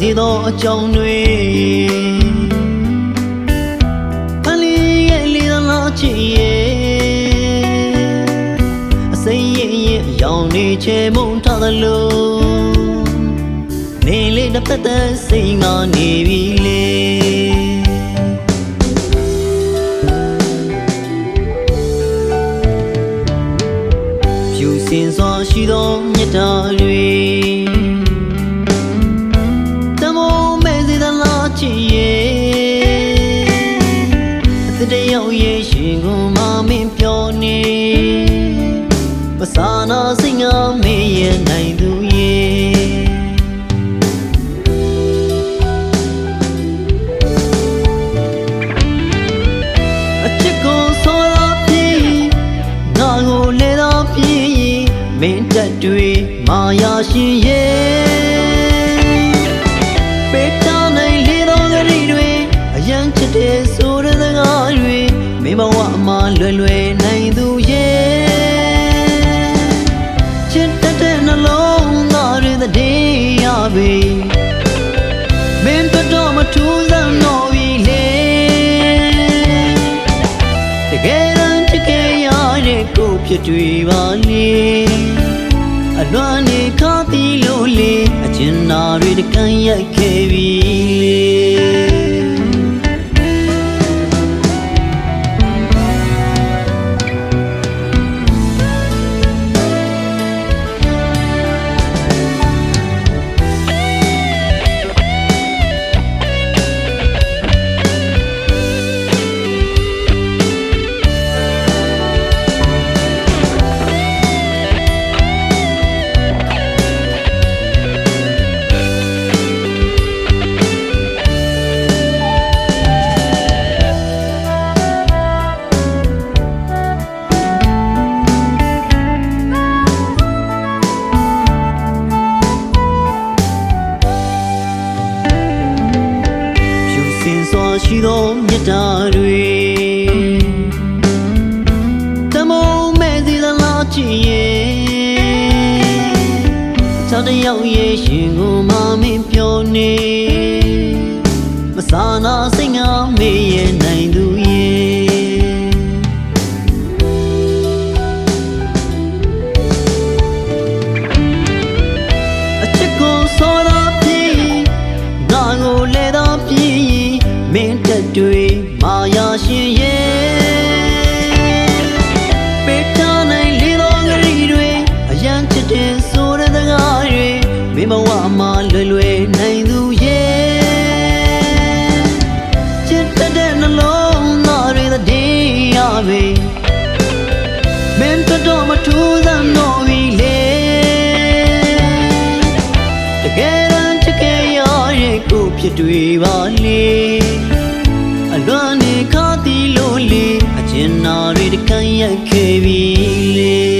စေသောအကြောင်းတွေအလီရဲ့လီလာချီရဲ့အစိမ်းရဲ့ရဲ့အယောင်နေချေမုံထားသလိုနေလေးတစ်သက်သက်စိတ်ကနေပြီလေဖြူစင်စွာရှိသောမြတ်တာတွေတ မဆာနာစိတ်ငါမေးရနိုင်သူရဲ့အချစ်ကိုဆောလာပြေငါကိုလဲတော့ပြေမင်းတက်တွေမာယာရှင်ရဲ့ ည်းရပြီမင်းတို့တော့မထူးစမ်းတော့ပြီလေတကယ်တမ်းတကယ်ရတဲ့ကိုဖြစ်တွေ့ပါလေအလွမ်းနေခါသီးလို့လေအကျဉ်းနာတွေတကန်ရိုက်ခဲ့ ရှိသောမြတ်တာတွေတမုံမဲ့စီသလားချစ်ရဲ့ချောက်တယောက်ရဲ့ရှင်ကိုမမင်းပြောနေမဆာနာစိတ်ငါမေးရနိုင်သူရဲ့အချစ်ကိုစောသာပြေငါကိုလဲသာပြေ မင်းတက်တွေမာယာရှင်ရဲ့ပေတာနိုင်လေတော်ဂရီတွေအယံချစ်တဲ့ဆိုတဲ့စကားတွေမင်းဘဝမှာလွယ်လွယ်နိုင်သူရဲ့ချစ်တတ်တဲ့နှလုံးသားတွေတည်းရပြီမင်းတို့တော့မထူးစမ်းတော့ပြီလေတကယ်တမ်းတကယ်ရရဲ့ကိုဖြစ်တွေ့ပါလေအ လွမ်းနေခါတီလို့လေအကျဉ်းနာတွေတကန်ရိုက်ခဲ့ပြီလေ